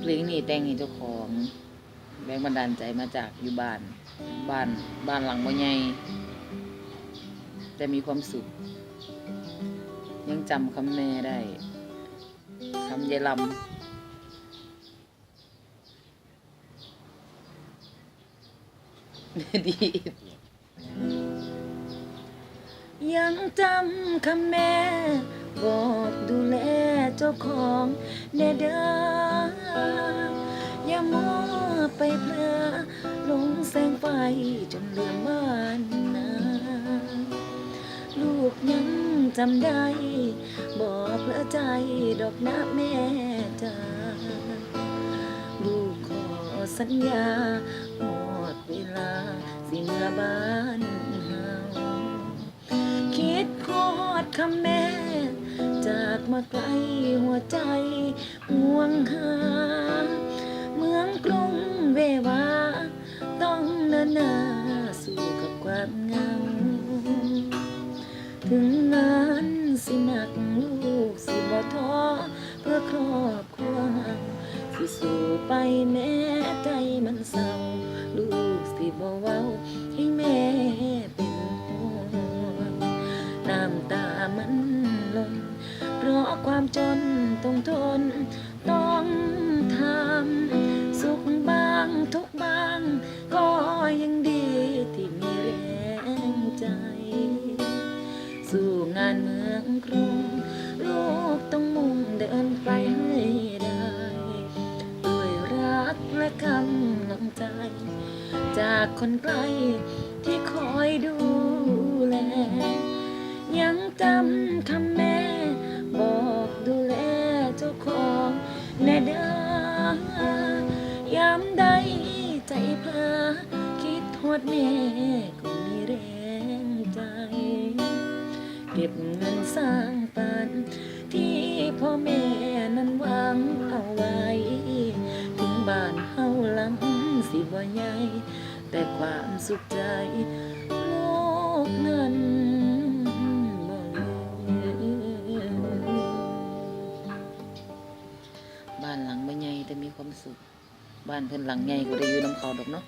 เพลงนี้แต่งให้เจ้าของแรงบันดาลใจมาจากอยู่บ้าน บ้านบ้านหลังบ่ใหญ่แต่มีความสุข ยังจำคำแม่ได้คำยายลำดียังจำคำแม่ บอกดูแลเจ้าของแน่เด้อ แสงไฟจนลืมบ้านนาลูกยังจำได้บอกเพลอใจดอกนะแม่จ้าลูกขอสัญญาหมดเวลาสิเมื่อบ้านเฮาคิดโคตรคำแม่ จากมาไกลหัวใจห่วงหา หน้าสู้กับความเงา ถึงนั้นสิหนักลูกสิบ่ท้อเพื่อครอบครัวสิสู้ไปแม้ใจมันเศร้า ลูกสิบ่เว้าให้แม่เป็นห่วงน้ำตามันหล่นเพราะความจน งานเมืองกรุงลูกต้องมุ่งเดินไปให้ได้ด้วยรักและกำลังใจ จากคนไกลที่คอยดูแล ยังจำคำแม่บอกดูแลเจ้าของแน่เด้อยามใดใจเพลอคิดทอดแม่ก็มีแรง เก็บเงินสร้างปันที่พ่อแม่นั้นวางเอาไว้ ถึงบ้านเฮาหลังสิบ่ใหญ่แต่ความสุขใจโลกนั้นบ่บ้านหลังไม่ใหญ่แต่มีความสุข บ้านเพิ่นหลังใหญ่ก็ได้อยู่น้ำเขาดอกเนาะ